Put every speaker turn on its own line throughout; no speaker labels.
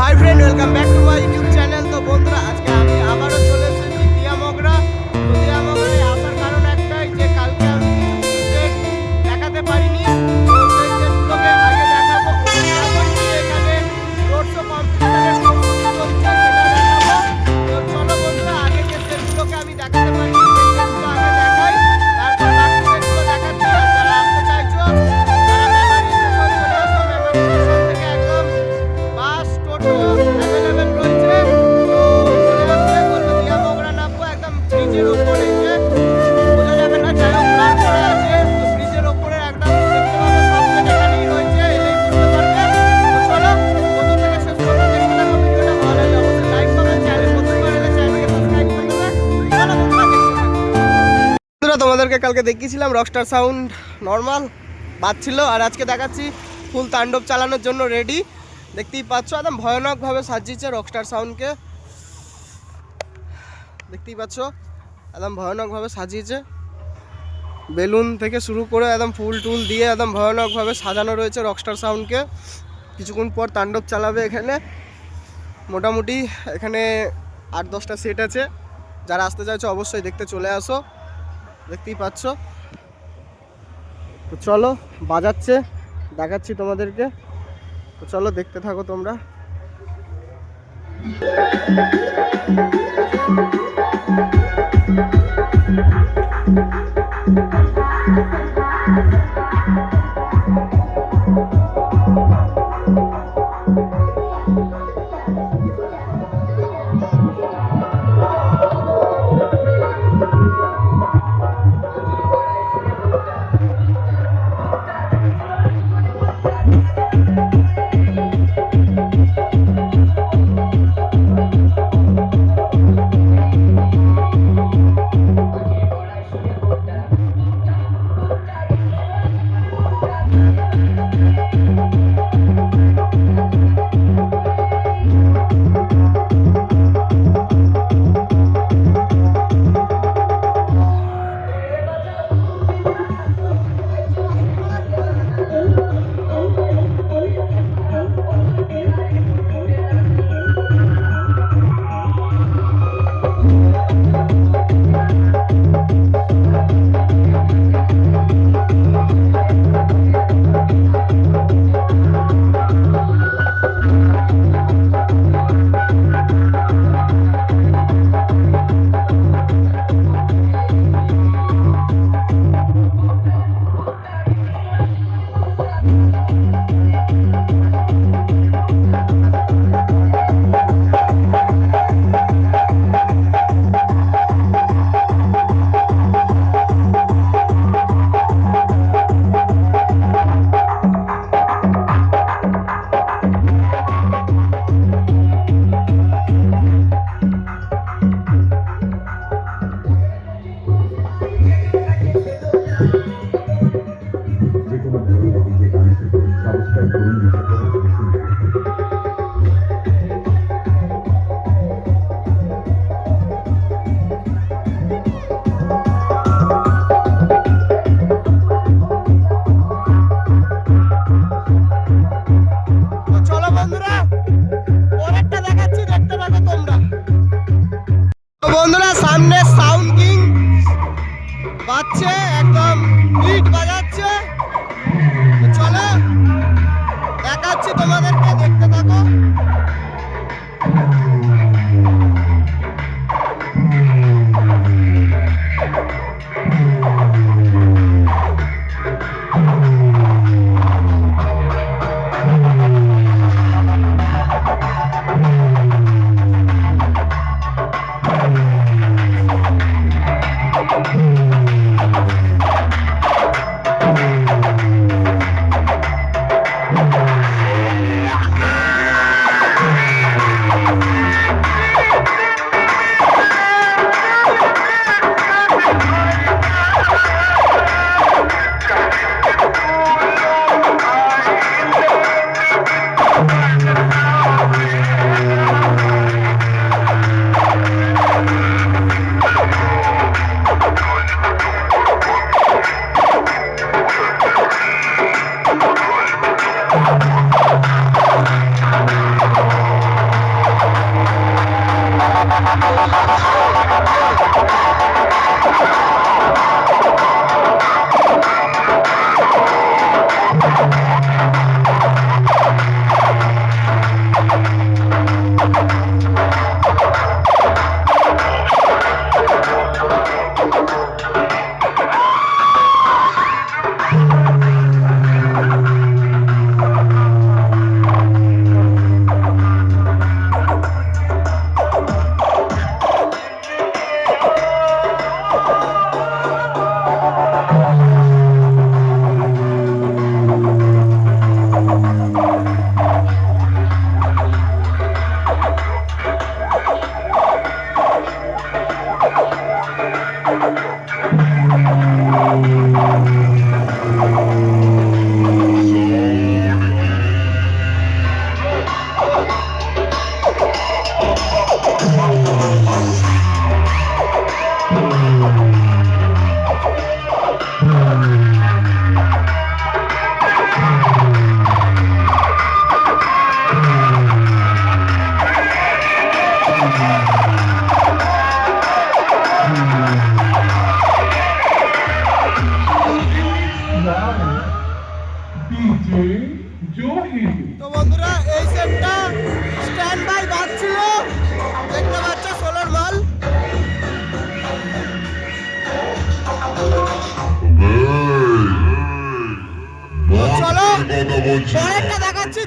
hi friend welcome back to my YouTube channel তো বন্ধুরা আজকে কালকে দেখিয়েছিলাম রকস্টার সাউন্ড নর্মাল বাজছিল আর আজকে দেখাচ্ছি ফুল তাণ্ডব চালানোর জন্য রেডি দেখতেই পাচ্ছ, একদম ভয়ানকভাবে সাজিয়েছে রকস্টার সাউন্ডকে দেখতেই পাচ্ছ, একদম ভয়ানকভাবে সাজিয়েছে। বেলুন থেকে শুরু করে একদম ফুল টুল দিয়ে একদম ভয়ানকভাবে সাজানো রয়েছে রকস্টার সাউন্ডকে কিছুক্ষণ পর তাণ্ডব চালাবে এখানে। মোটামুটি এখানে আট দশটা সেট আছে। যারা আসতে চাইছো অবশ্যই দেখতে চলে আসো। দেখতেই পাচ্ছ তো চলো বাজাচ্ছে দেখাচ্ছি তোমাদেরকে তো চলো দেখতে থাকো তোমরা Thank you.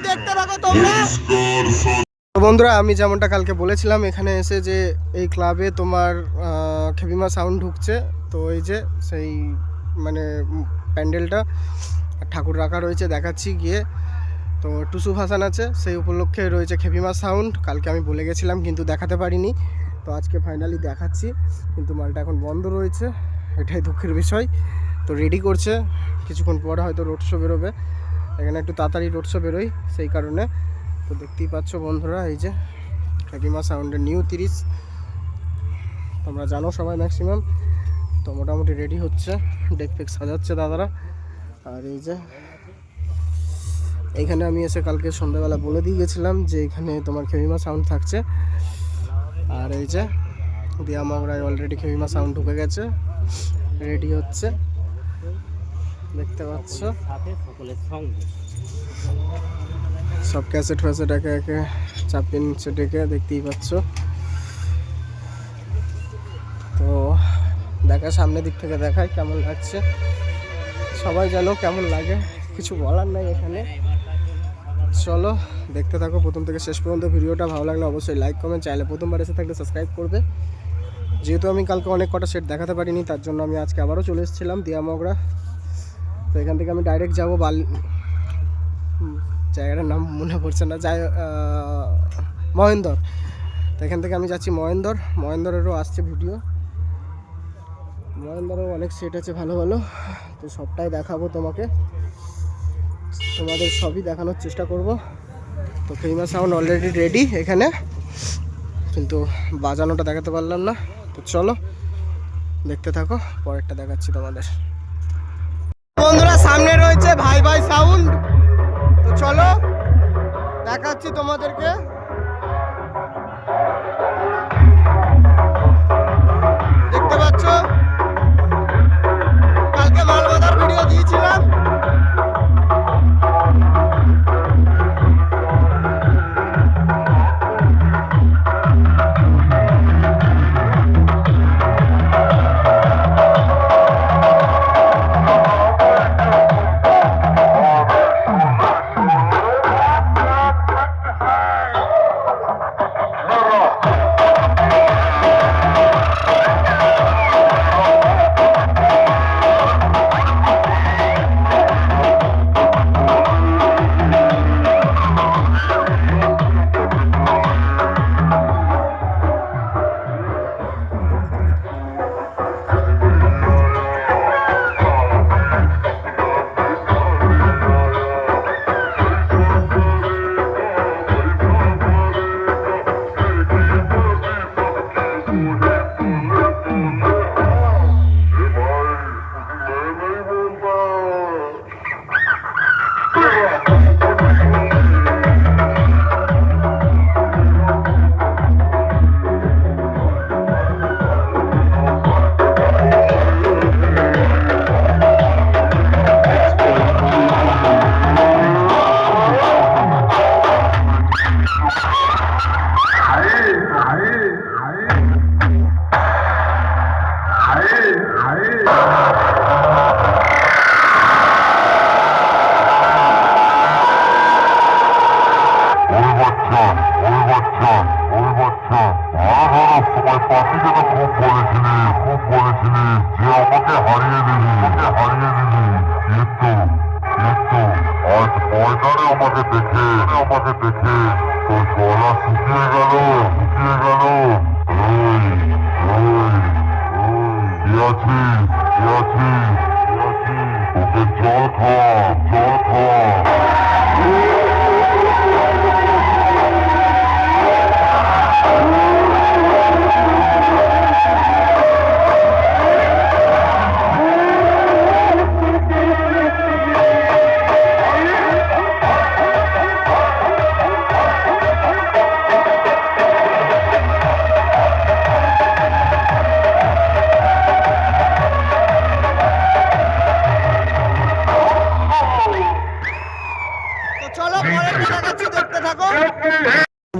দেখতে থাকো তোমরা। বন্ধুরা, আমি যেমনটা কালকে বলেছিলাম, এখানে এসে যে এই ক্লাবে তোমার খেপিমা সাউন্ড ঢুকছে, তো এই যে সেই মানে প্যান্ডেলটা ঠাকুর রাখা রয়েছে, দেখাচ্ছি গিয়ে। তো টুসু ভাসান আছে, সেই উপলক্ষে রয়েছে খেপিমা সাউন্ড কালকে আমি বলে গেছিলাম, কিন্তু দেখাতে পারিনি। তো আজকে ফাইনালি দেখাচ্ছি, কিন্তু মালটা এখন বন্ধ রয়েছে, এটাই দুঃখের বিষয়। তো রেডি করছে, কিছুক্ষণ পরে হয়তো রোড শো বেরোবে। এখানে একটু তাড়াতাড়ি রোড শো বেরোয় সেই কারণে। তো দেখতেই পাচ্ছ বন্ধুরা, এই যে হ্যাপিমা সাউন্ডের নিউ তিরিশ। তোমরা জানো সবাই ম্যাক্সিমাম তো মোটামুটি রেডি হচ্ছে ডেক ফেক সাজাচ্ছে দাদারা। আর এই যে এইখানে আমি এসে কালকে সন্ধ্যাবেলা বলে দিয়ে গেছিলাম যে এখানে তোমার খেমিমা সাউন্ড থাকছে। আর এই যে দিয়া মগরায় অলরেডি খেমিমা সাউন্ড ঢুকে গেছে। রেডি হচ্ছে। দেখতে পাচ্ছ।
সাথে সকলের সঙ্গে।
সব ক্যাসেট ফ্যাসেট একে একে চাপিয়ে নিচ্ছে ডেকে দেখতেই পাচ্ছ। তো দেখা সামনের দিক থেকে দেখায় কেমন লাগছে। সবাই জানো কেমন লাগে কিছু বলার নাই এখানে। চলো দেখতে থাকো প্রথম থেকে শেষ পর্যন্ত। ভিডিওটা ভালো লাগলে অবশ্যই লাইক কমেন্ট চাইলে প্রথমবার এসে থাকলে সাবস্ক্রাইব করবে। যেহেতু আমি কালকে অনেক কটা সেট দেখাতে পারিনি তার জন্য আমি আজকে আবারও চলে এসেছিলাম দিয়ামগরা তো এখান থেকে আমি ডাইরেক্ট যাব বাল জায়গাটার নাম মনে পড়ছে না। যাই মহেন্দর তো এখান থেকে আমি যাচ্ছি মহেন্দর মহেন্দরেরও আসছে ভিডিও মহেন্দরেও অনেক সেট আছে ভালো ভালো। তো সবটাই দেখাবো তোমাকে। তোমাদের সবই দেখানোর চেষ্টা করব। তো ফেমাস সাউন্ড অলরেডি রেডি এখানে। কিন্তু বাজানোটা দেখাতে পারলাম না। তো চলো, দেখতে থাকো। পরেরটা দেখাচ্ছি তোমাদের। সামনে রয়েছে ভাই ভাই সাউন্ড। তো চলো দেখাচ্ছি তোমাদেরকে।
দেখে তোর গলা শুকিয়ে গেল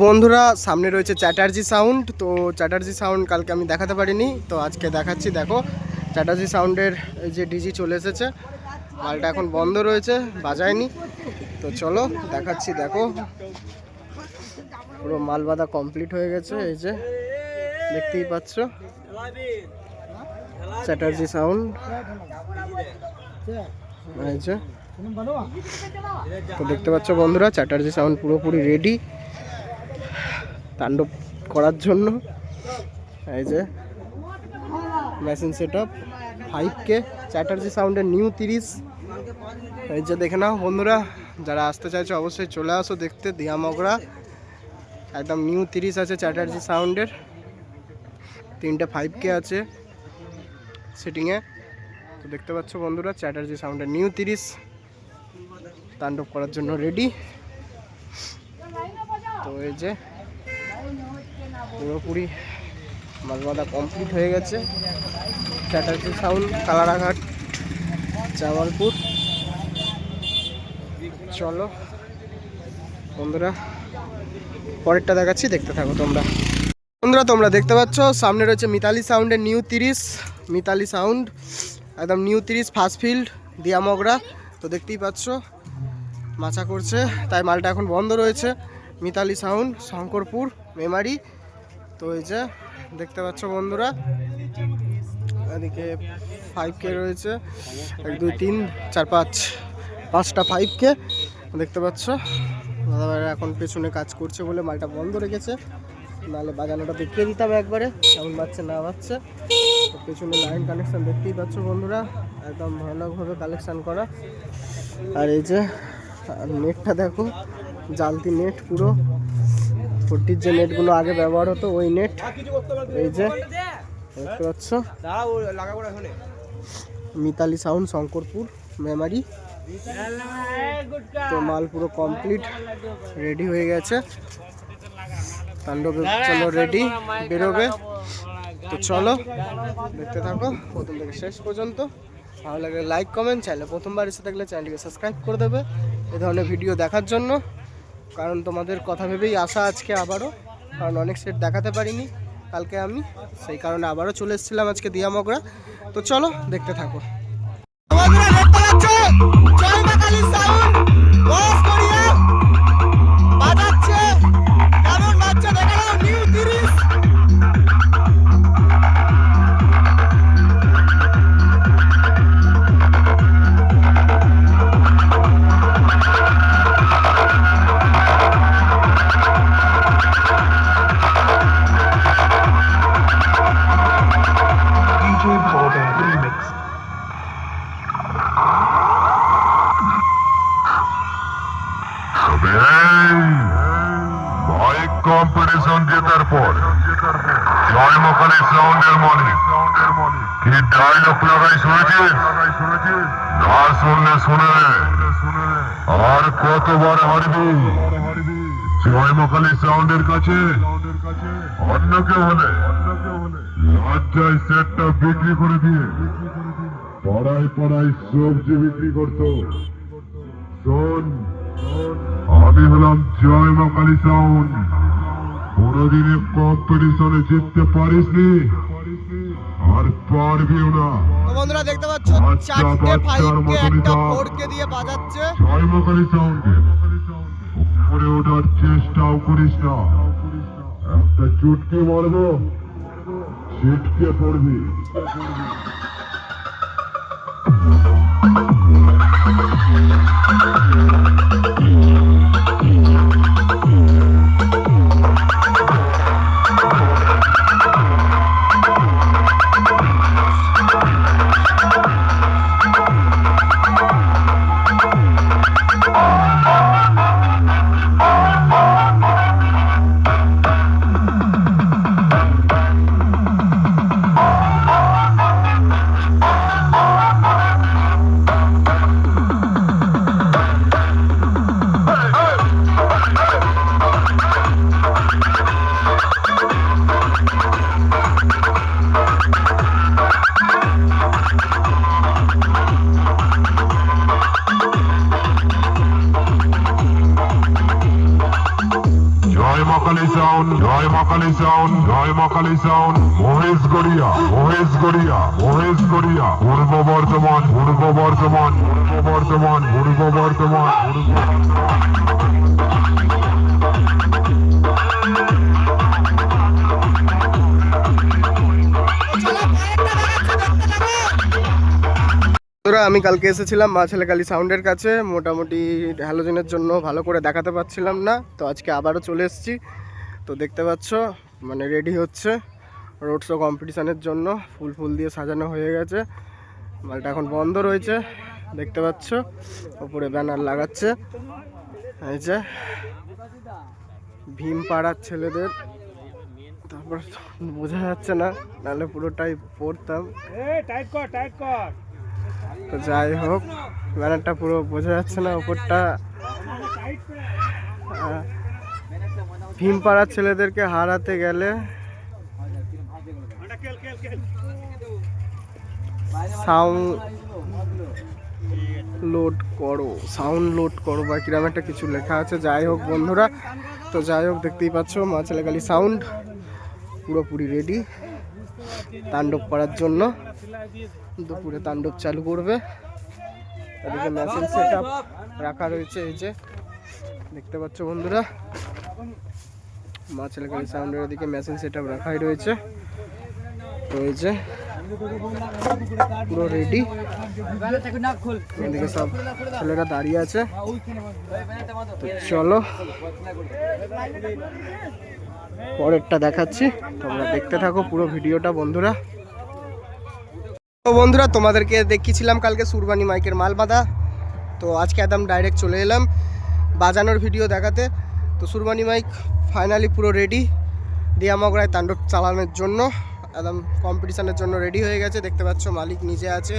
বন্ধুরা, সামনে রয়েছে চ্যাটার্জি সাউন্ড। তো চ্যাটার্জি সাউন্ড কালকে আমি দেখাতে পারিনি। তো আজকে দেখাচ্ছি, দেখো, চ্যাটার্জি সাউন্ডের যে ডিজি চলে এসেছে। মালটা এখন বন্ধ রয়েছে, বাজায়নি। তো চলো, দেখাচ্ছি, দেখো। পুরো মাল বাঁধা কমপ্লিট হয়ে গেছে, এই যে। দেখতেই পাচ্ছ। চ্যাটার্জি সাউন্ড। এই যে। তো দেখতে পাচ্ছ বন্ধুরা, চ্যাটার্জি সাউন্ড পুরোপুরি রেডি তাণ্ডব করার জন্য এই যে মেশিন সেট আপ ফাইভ কে চ্যাটার্জি সাউন্ডের নিউ তিরিশ। এই যে দেখে নাও বন্ধুরা, যারা আসতে চাইছো অবশ্যই চলে আসো দেখতে দিয়ামগরা একদম নিউ তিরিশ আছে চ্যাটার্জি সাউন্ডের তিনটে ফাইভ কে আছে সেটিংয়ে তো দেখতে পাচ্ছ বন্ধুরা, চ্যাটার্জি সাউন্ডের নিউ তিরিশ। তাণ্ডব করার জন্য রেডি তো এই যে, পুরোপুরি মালবাদা কমপ্লিট হয়ে গেছে। চ্যাটার্জি সাউন্ড কালারাঘাট, জামালপুর। চলো, বন্ধুরা, পরেরটা দেখাচ্ছি, দেখতে থাকো তোমরা। বন্ধুরা, তোমরা দেখতে পাচ্ছ, সামনে রয়েছে মিতালি সাউন্ডের নিউ তিরিশ, মিতালি সাউন্ড একদম নিউ তিরিশ ফার্স্ট ফিল্ড দিয়ামগরা তো দেখতেই পাচ্ছ মাচা করছে। তাই মালটা এখন বন্ধ রয়েছে। মিতালি সাউন্ড, শঙ্করপুর, মেমারি। তো এই যে, দেখতে পাচ্ছ বন্ধুরা, এদিকে ফাইভ কে রয়েছে। এক, দুই, তিন, চার, পাঁচ, পাঁচটা ফাইভ কে দেখতে পাচ্ছ? দাদাভাই এখন পেছনে কাজ করছে বলে মালটা বন্ধ রেখেছে। নাহলে বাজানোটা দেখিয়ে দিতাম একবারে, কেমন বাচ্চা না বাচ্চা পেছনে লাইন কানেকশন দেখতেই পাচ্ছ বন্ধুরা, একদম ভয়ানকভাবে কালেকশান করা। আর এই যে আর নেটটা দেখো, জালতি নেট পুরো। ফোরটির যে নেটগুলো আগে ব্যবহার হতো, ওই নেট। এই যে, দেখতে পাচ্ছ? মিতালি সাউন্ড, শঙ্করপুর মেমারি তো মাল পুরো কমপ্লিট রেডি হয়ে গেছে। তাণ্ডবের জন্য রেডি বেরোবে। তো চলো, দেখতে থাকো, প্রথম থেকে শেষ পর্যন্ত। ভালো লাগলে লাইক কমেন্ট চাইলে প্রথমবার এসে থাকলে চ্যানেলটিকে সাবস্ক্রাইব করে দেবে। এ ধরনের ভিডিও দেখার জন্য। কারণ তোমাদের কথা ভেবেই আসা আজকে আবারও। কারণ অনেক সেট দেখাতে পারিনি কালকে আমি। সেই কারণে আবারও চলে এসেছিলাম আজকে দিয়া মগরা তো চলো দেখতে থাকো।
জেতার পর, জয় মকালি সাউন্ডের মনে কি ডায়লগ লাগাই শুনেছিস না শুনলে শুনে। আর কতবার হারবি? জয় মকালি সাউন্ডের কাছে। অন্য কেউ হলে। লজ্জায় সেটটা বিক্রি করে দিয়ে পড়ায় পড়ায় সবজি বিক্রি করতো। শোন, আমি হলাম জয় মা কালী সাউন্ড। কোনোদিনে কম্পিটিশনে জিততে পারিসনি। আর পারবিও না।
বন্ধুরা দেখতে পাচ্ছ
আচ্ছা,
চারটে
ফাইভকে
একটা ফোরকে দিয়ে বাজাচ্ছে।
জয়মকালী সাউন্ডে। উপরে ওঠার চেষ্টাও করিস না। একটা চুটকি মারবো ছিটকে পড়বি। Thank you.
বন্ধুরা, আমি কালকে এসেছিলাম মা ছেলেকালী সাউন্ডের কাছে। মোটামুটি হ্যালোজেনের জন্য ভালো করে দেখাতে পারছিলাম না, তো আজকে আবারও চলে এসেছি। তো দেখতে পাচ্ছ মানে রেডি হচ্ছে রোড শো কম্পিটিশানের জন্য। ফুল ফুল দিয়ে সাজানো হয়ে গেছে। মালটা এখন বন্ধ রয়েছে, দেখতে পাচ্ছ, ওপরে ব্যানার লাগাচ্ছে। এই যে, ভীম পাড়ার ছেলেদের। তারপর বোঝা যাচ্ছে না, নাহলে পুরোটাই পড়তাম। তো যাই হোক, ব্যানারটা পুরো বোঝা যাচ্ছে না ওপরটা ভীম পাড়ার ছেলেদেরকে হারাতে গেলে সাউন্ড লোড করো, সাউন্ড লোড করো বা কিরম একটা কিছু লেখা আছে। যাই হোক বন্ধুরা, তো যাই হোক, দেখতেই পাচ্ছ মা ছেলেকালী সাউন্ড পুরোপুরি রেডি তাণ্ডব করার জন্য। দুপুরে তাণ্ডব চালু করবে। এদিকে মেশিন সেট রাখা রয়েছে এই যে। দেখতে পাচ্ছ বন্ধুরা মা ছেলেকালী সাউন্ডের ওদিকে মেশিন সেট রাখাই রয়েছে। যে, পুরো রেডি এদিকে সব ছেলেরা দাঁড়িয়ে আছে। তো চলো, পরেরটা দেখাচ্ছি। তোমরা দেখতে থাকো পুরো ভিডিওটা বন্ধুরা। তো বন্ধুরা, তোমাদেরকে দেখিয়েছিলাম কালকে সুরবানি মাইকের মাল বাঁধা তো আজকে একদম ডাইরেক্ট চলে এলাম বাজানোর ভিডিও দেখাতে। তো সুরবানি মাইক ফাইনালি পুরো রেডি দিয়ামগড়ায় তাণ্ডব চালানোর জন্য একদম কম্পিটিশানের জন্য রেডি হয়ে গেছে। দেখতে পাচ্ছ মালিক নিজে আছে।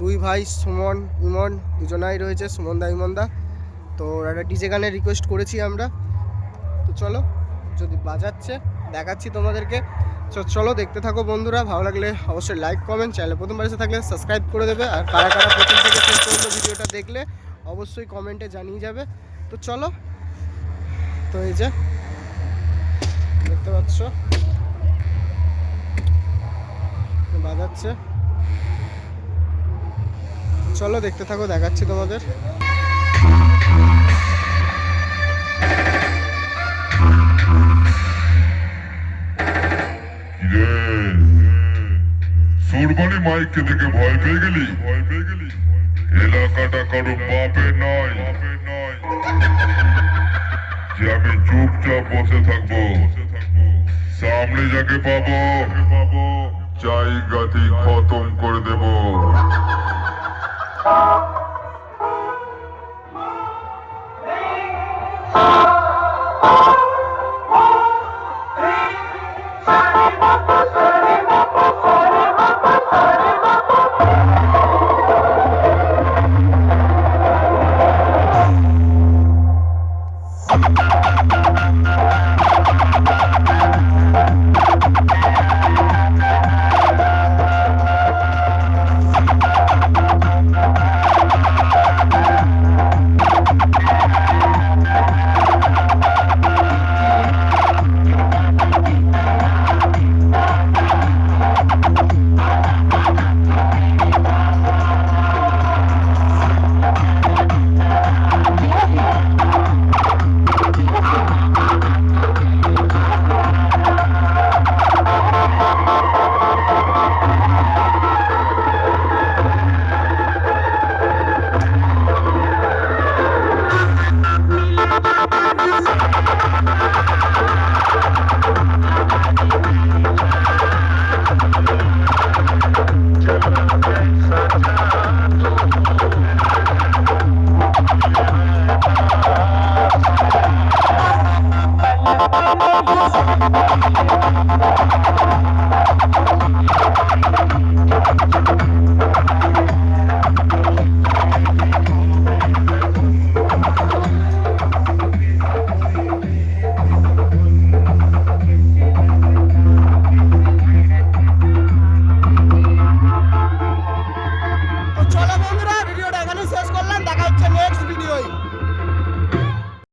দুই ভাই, সুমন, ইমন, দুজনাই রয়েছে, সুমন দা, ইমন দা। তো একটা ডিজে গানের রিকোয়েস্ট করেছি আমরা। তো চলো, যদি বাজাচ্ছে, দেখাচ্ছি তোমাদেরকে। তো চলো দেখতে থাকো বন্ধুরা, ভালো লাগলে অবশ্যই লাইক কমেন্ট চ্যানেলে প্রথমবার এসে থাকলে সাবস্ক্রাইব করে দেবে। আর কারা কারা প্রথম থেকে শেষ পর্যন্ত ভিডিওটা দেখলে অবশ্যই কমেন্টে জানিয়ে যাবে। তো চলো, তো এই যে, দেখতে পাচ্ছ? বাজাচ্ছে। চলো দেখতে থাকো, দেখাচ্ছি তোমাদের।
কিরে সুরবানি মাইককে দেখে ভয় পেয়ে গেলি? ভয় পেয়ে গেলি এলাকাটা কারও বাপে নয়। যে আমি চুপচাপ বসে থাকব, সামনে যাকে পাবো পাবো জায়গাতেই খতম করে দেবো।